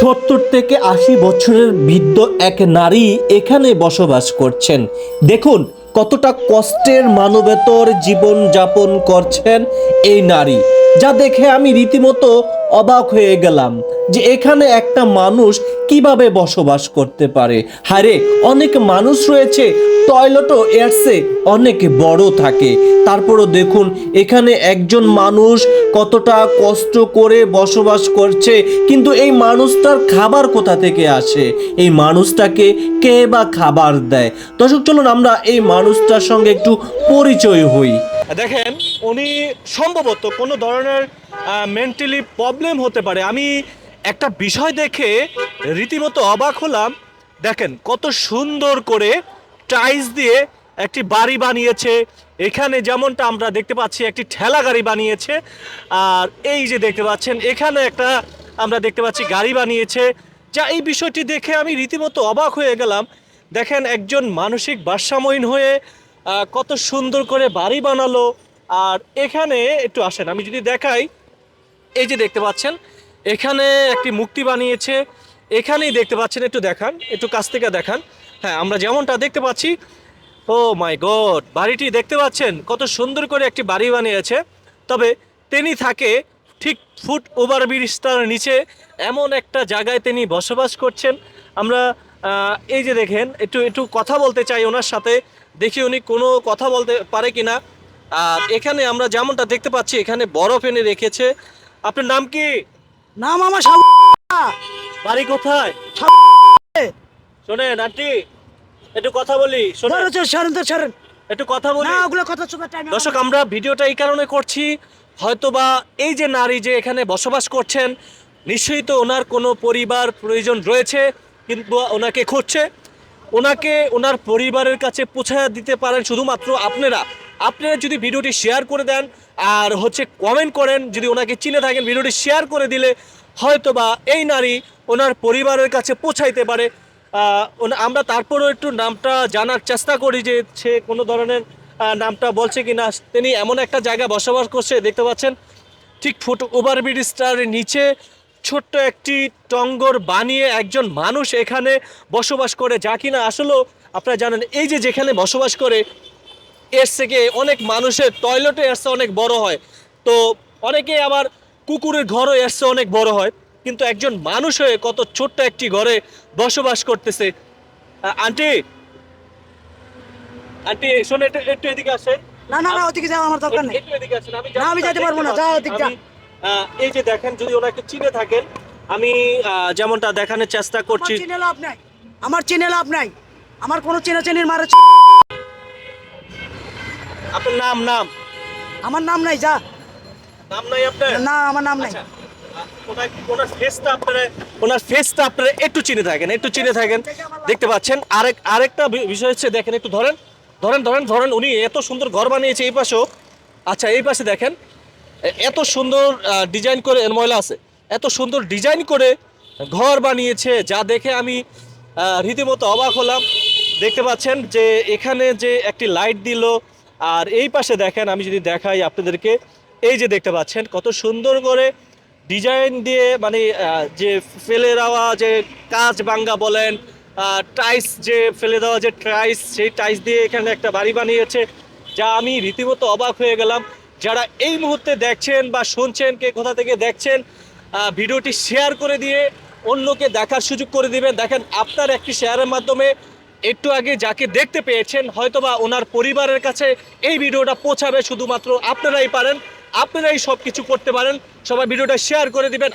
সত্তর থেকে আশি বছরের বৃদ্ধ এক নারী এখানে বসবাস করছেন। দেখুন কতটা কষ্টের মানবেতর জীবন যাপন করছেন এই নারী, যা দেখে আমি রীতিমতো অবাক হয়ে গেলাম। যে এখানে একটা মানুষ কীভাবে বসবাস করতে পারে। হারে অনেক মানুষ রয়েছে, টয়লেটও এরসে অনেক বড় থাকে। তারপরও দেখুন, এখানে একজন মানুষ কতটা কষ্ট করে বসবাস করছে, কিন্তু এই মানুষটার খাবার কোথা থেকে আসে? এই মানুষটাকে কে বা খাবার দেয়? দর্শক, চলুন আমরা এই মানুষটার সঙ্গে একটু পরিচয় হই। দেখেন, উনি সম্ভবত কোনো ধরনের মেন্টালি প্রবলেম হতে পারে। আমি একটা বিষয় দেখে রীতিমতো অবাক হলাম। দেখেন, কত সুন্দর করে টাইলস দিয়ে একটি বাড়ি বানিয়েছে। এখানে যেমনটা আমরা দেখতে পাচ্ছি, একটি ঠেলা গাড়ি বানিয়েছে। আর এই যে দেখতে পাচ্ছেন, এখানে একটা আমরা দেখতে পাচ্ছি গাড়ি বানিয়েছে। যা এই বিষয়টি দেখে আমি রীতিমতো অবাক হয়ে গেলাম। দেখেন, একজন মানসিক ভারসাম্যহীন হয়ে কত সুন্দর করে বাড়ি বানালো। আর এখানে একটু আসেন, আমি যদি দেখাই। এই যে দেখতে পাচ্ছেন এখানে একটি মুক্তি বানিয়েছে। এখানেই দেখতে পাচ্ছেন, একটু দেখান, একটু কাছ থেকে দেখান। হ্যাঁ আমরা যেমনটা দেখতে পাচ্ছি, ও মাই গড, বাড়িটি দেখতে পাচ্ছেন? কত সুন্দর করে একটি বাড়ি বানিয়েছে। তবে তিনি থাকে ঠিক ফুট ওভার ব্রিজটার নিচে, এমন একটা জায়গায় তিনি বসবাস করছেন। আমরা এই যে দেখেন, একটু একটু কথা বলতে চাই ওনার সাথে। দেখি উনি কোনো কথা বলতে পারে কি না আর এখানে আমরা যেমনটা দেখতে পাচ্ছি, এখানে বরফ এনে রেখেছে। আপনার নাম কি? নাম আমার সাবু বাড়ি কোথায়? শোনেন আন্টি একটু কথা বলি শোনেন। সরেন তো সরেন একটু কথা বলি। না ওগুলো কথা শোনার টাইম দর্শক আমরা ভিডিওটা এই কারণে করছি হয়তোবা এই যে নারী যে এখানে বসবাস করছেন নিশ্চয়ই তো ওনার কোনো পরিবার প্রয়োজন রয়েছে কিন্তু ওনাকে খুঁজছে। ওনাকে ওনার পরিবারের কাছে পৌঁছায় দিতে পারেন শুধুমাত্র আপনারা। আপনারা যদি ভিডিওটি শেয়ার করে দেন আর হচ্ছে কমেন্ট করেন, যদি ওনাকে চিনে থাকেন, ভিডিওটি শেয়ার করে দিলে হয়তো বা এই নারী ওনার পরিবারের কাছে পৌঁছাইতে পারে। আমরা তারপরও একটু নামটা জানার চেষ্টা করি যে সে কোনো ধরনের নামটা বলছে কি না তিনি এমন একটা জায়গায় বসবাস করছে, দেখতে পাচ্ছেন? ঠিক ফুট ওভার ব্রিজটার নিচে ছোট্ট একটি টঙ্গর বানিয়ে একজন মানুষ এখানে বসবাস করে, যা কিনা আসলেও আপনারা জানেন, এই যে যেখানে বসবাস করে এর থেকে অনেক মানুষের টয়লেটে এসছে অনেক বড় হয়। তো অনেকে আবার কুকুরের ঘরও এসছে অনেক বড় হয়। কিন্তু একজন মানুষ হয়ে কত ছোট্ট একটি ঘরে বসবাস করতেছে। আন্টি! আন্টি শোনো একটু এদিকে আসেন। না না না ওদিকে যাও আমার দরকার নেই। একটু এদিকে আসেন আমি না, আমি যাইতে পারব না, যাও ওদিক যা। এই যে দেখেন যদি ওনাকে চিনে থাকেন আমি যেমনটা দেখানোর চেষ্টা করছি। চিনে লাভ নাই আমার চিনে লাভ নাই আমার কোনো চেনা চেনির মারা আপনার নাম নাম? আমার নাম নাই যা। নাম নাই আপনার? না আমার নাম নাই। আচ্ছা, ওনার ফেসটা আপনারা একটু চিনে থাকেন একটু চিনে থাকেন। দেখতে পাচ্ছেন আরেক আরেকটা বিষয় হচ্ছে দেখেন একটু ধরেন ধরেন ধরেন ধরেন উনি এত সুন্দর ঘর বানিয়েছে এই পাশেও। আচ্ছা এই পাশে দেখেন এত সুন্দর ডিজাইন করে ময়লা আছে এত সুন্দর ডিজাইন করে ঘর বানিয়েছে যা দেখে আমি রীতিমতো অবাক হলাম। দেখতে পাচ্ছেন যে এখানে যে একটি লাইট দিল আর এই পাশে দেখেন, আমি যদি দেখাই আপনাদেরকে, এই যে দেখতে পাচ্ছেন, কত সুন্দর করে ডিজাইন দিয়ে মানে যে ফেলে দেওয়া যে কাঁচ বাঙ্গা বলেন টাইস যে ফেলে দেওয়া যে টাইস, সেই টাইস দিয়ে এখানে একটা বাড়ি বানিয়েছে, যা আমি রীতিমতো অবাক হয়ে গেলাম। যারা এই মুহূর্তে দেখছেন বা শুনছেন, কে কোথা থেকে দেখছেন ভিডিওটি শেয়ার করে দিয়ে অন্যকে দেখার সুযোগ করে দিবেন। দেখেন, আপনার একটি শেয়ারের মাধ্যমে একটু আগে যাকে দেখতে পেয়েছেন, হয়তোবা ওনার পরিবারের কাছে এই ভিডিওটা পৌঁছাবে, শুধুমাত্র আপনারাই পারেন, আপনারাই সব কিছু করতে পারেন। সবাই ভিডিওটা শেয়ার করে দিবেন।